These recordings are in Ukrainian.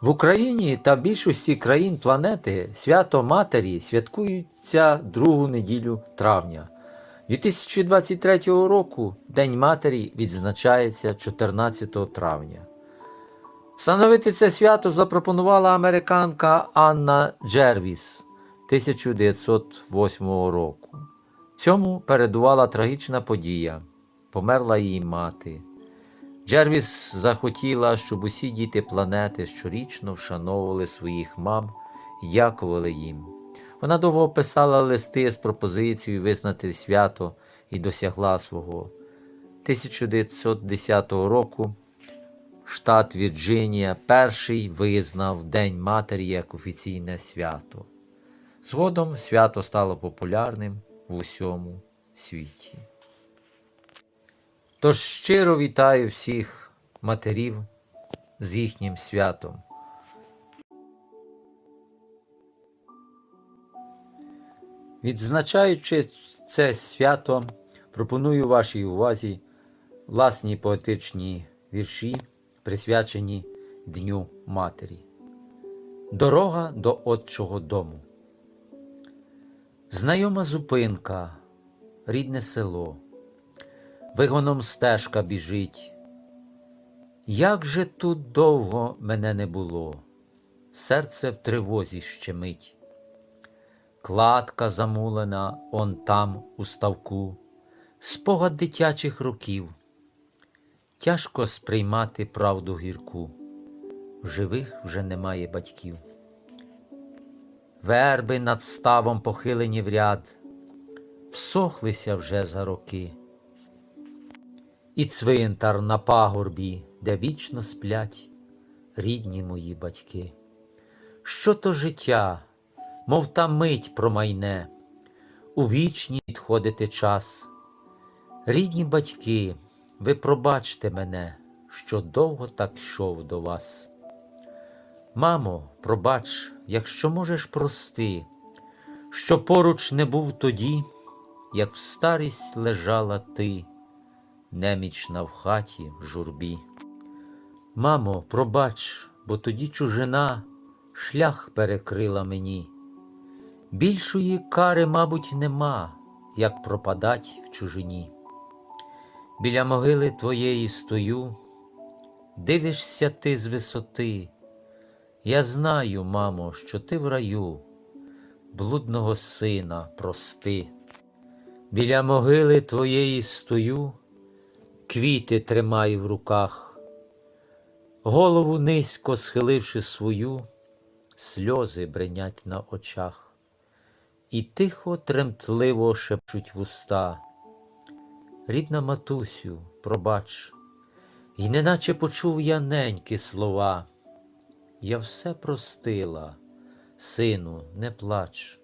В Україні та більшості країн планети свято Матері святкується другу неділю травня. 2023 року День Матері відзначається 14 травня. Встановити це свято запропонувала американка Анна Джервіс 1908 року. Цьому передувала трагічна подія. Померла її мати. Джервіс захотіла, щоб усі діти планети щорічно вшановували своїх мам і дякували їм. Вона довго писала листи з пропозицією визнати свято і досягла свого. 1910 року штат Вірджинія перший визнав День Матері як офіційне свято. Згодом свято стало популярним в усьому світі. Тож щиро вітаю всіх матерів з їхнім святом. Відзначаючи це свято, пропоную вашій увазі власні поетичні вірші, присвячені Дню Матері. Дорога до Отчого дому. Знайома зупинка, рідне село вигоном стежка біжить. Як же тут довго мене не було, серце в тривозі щемить. Кладка замулена он там у ставку, спогад дитячих років. Тяжко сприймати правду гірку, в живих вже немає батьків. Верби над ставом похилені в ряд, всохлися вже за роки і цвинтар на пагорбі, де вічно сплять рідні мої батьки. Що то життя, мов та мить промайне, у вічні відходити час. Рідні батьки, ви пробачте мене, що довго так йшов до вас. Мамо, пробач, якщо можеш прости, що поруч не був тоді, як в старість лежала ти немічна в хаті в журбі. Мамо, пробач, бо тоді чужина шлях перекрила мені. Більшої кари, мабуть, нема, як пропадать в чужині. Біля могили твоєї стою, дивишся ти з висоти. Я знаю, мамо, що ти в раю, блудного сина прости. Біля могили твоєї стою квіти тримаю в руках, голову низько схиливши свою, сльози бренять на очах, і тихо, тремтливо шепчуть вуста. Рідна матусю, пробач, і неначе почув я ненькі слова. Я все простила, сину, не плач.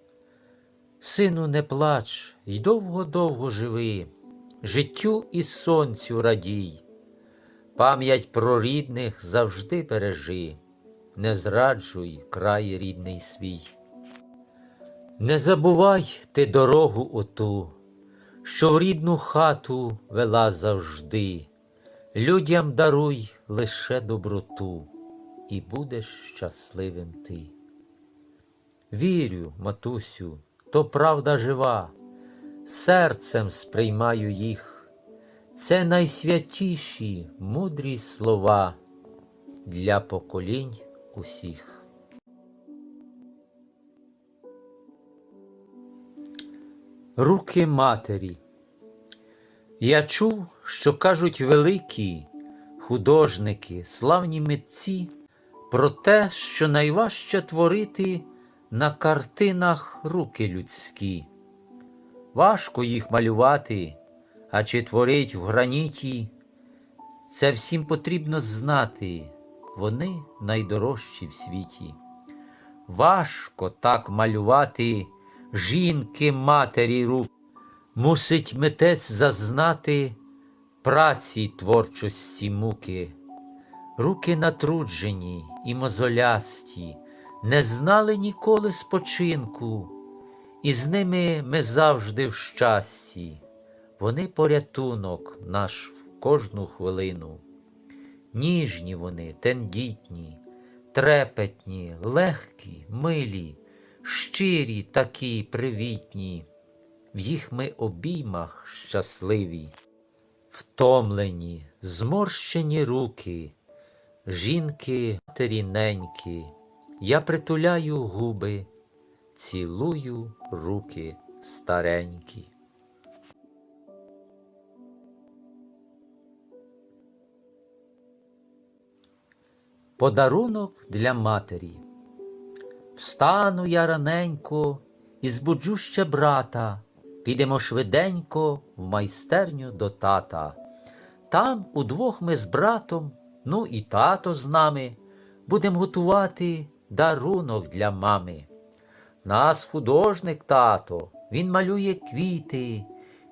Сину, не плач, й довго-довго живи життю і сонцю радій, пам'ять про рідних завжди бережи, не зраджуй край рідний свій. Не забувай ти дорогу оту, що в рідну хату вела завжди, людям даруй лише доброту, і будеш щасливим ти. Вірю, матусю, то правда жива серцем сприймаю їх, це найсвятіші мудрі слова для поколінь усіх. Руки матері. Я чув, що кажуть великі художники, славні митці про те, що найважче творити на картинах руки людські. Важко їх малювати, а чи творить в граніті. Це всім потрібно знати, вони найдорожчі в світі. Важко так малювати жінки матері рук, мусить митець зазнати праці творчості муки. Руки натруджені і мозолясті, не знали ніколи спочинку і з ними ми завжди в щасті, вони порятунок наш в кожну хвилину. Ніжні вони, тендітні, трепетні, легкі, милі, щирі такі привітні, в їх ми обіймах щасливі, втомлені, зморщені руки, жінки теріненькі, я притуляю губи, цілую руки старенькі. Подарунок для матері. Встану я раненько і збуджу ще брата. Підемо швиденько в майстерню до тата. Там удвох ми з братом, ну і тато з нами, будем готувати дарунок для мами. Нас художник тато, він малює квіти,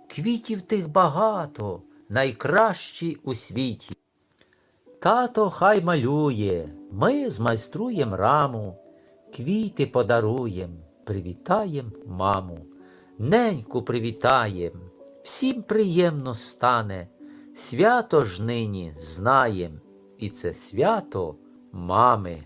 квітів тих багато, найкращі у світі. Тато хай малює, ми змайструєм раму, квіти подаруєм, привітаєм маму, неньку привітаєм, всім приємно стане, свято ж нині знаєм, і це свято мами.